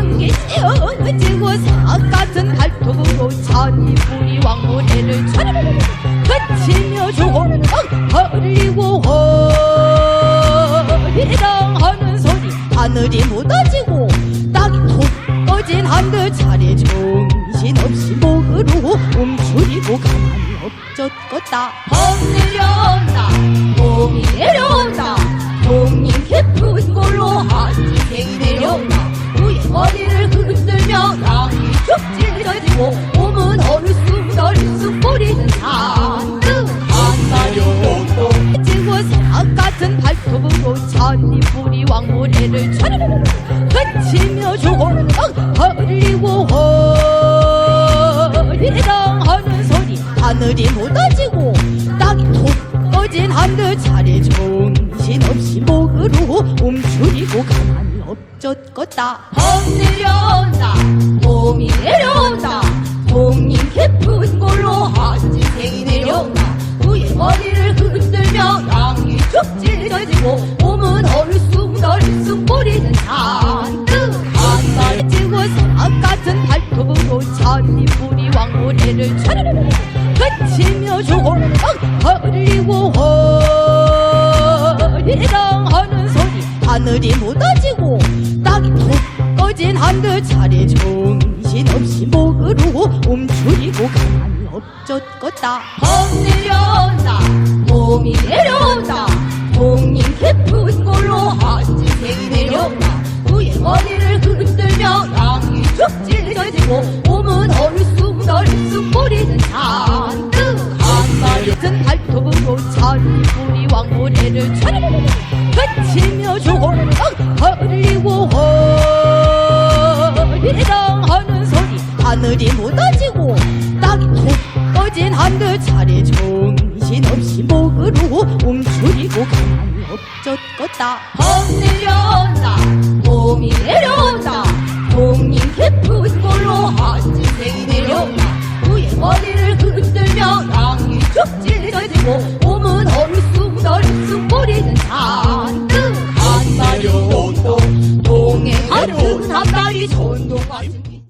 안개 씌어지고 삭 같은 발톱으로 찬이 뿌리 왕모래를 차르르르 그치며 조금 흘리고 허리당하는 소리 하늘이 무너지고 땅이 톡 꺼진 한들 차례 정신없이 목으로 움츠리고 가만히 엎젖었다. 험 내려온다 머리를 흔들며 쭉 찢어지고 몸은 얼쑥덜쑥 뿌리는 산뜻 한마리 지고 삭 같은 발톱으로 뿌리 왕모래를 차르르르 그치며 조금 흘리고 허리당하는 소리. 하늘이 무너지고 땅이 톡 꺼진 한들. 차례 정신없이 목으로 움츠리고 가만 히 엎젖었다. 험 내려온다. 봄이 내려온다. 동님 깊은 골로 한지생이 내려온다. 그의 머리를 흔들며 양이 쭉 찢어지고 몸은 얼쑥덜쑥 뿌리는 산뜻 한마리 찌고 삭 같은 발톱으로 찬이 뿌리 왕모래를 차르르르 그치며 조금 흘리고 하늘이 무너지고 땅이 톡 꺼진 한들 차례 정신없이 목으로 움츠리고 가만히 엎젖었다. 험 내려온다 봄이 내려온다 동님 깊은 골로 한지생이 내려온다. 그의 머리를 흔들며 양이 쭉 찢어지고 몸은 얼쑥덜쑥 뿌리는 산 찬이 뿌리 왕모래를 차르르르 그치며 조금 흘리고 허리당하는 소리 하늘이 무너지고 땅이 톡 꺼진 한들 차례 정신없이 목으로 움츠리고 가만히 엎젖었다. 험 내려온다. 봄이 내려온다. 동님 깊은 골로 한지생이 내려온다. 그의 머리를 흔들며 양이 쭉 찢어지고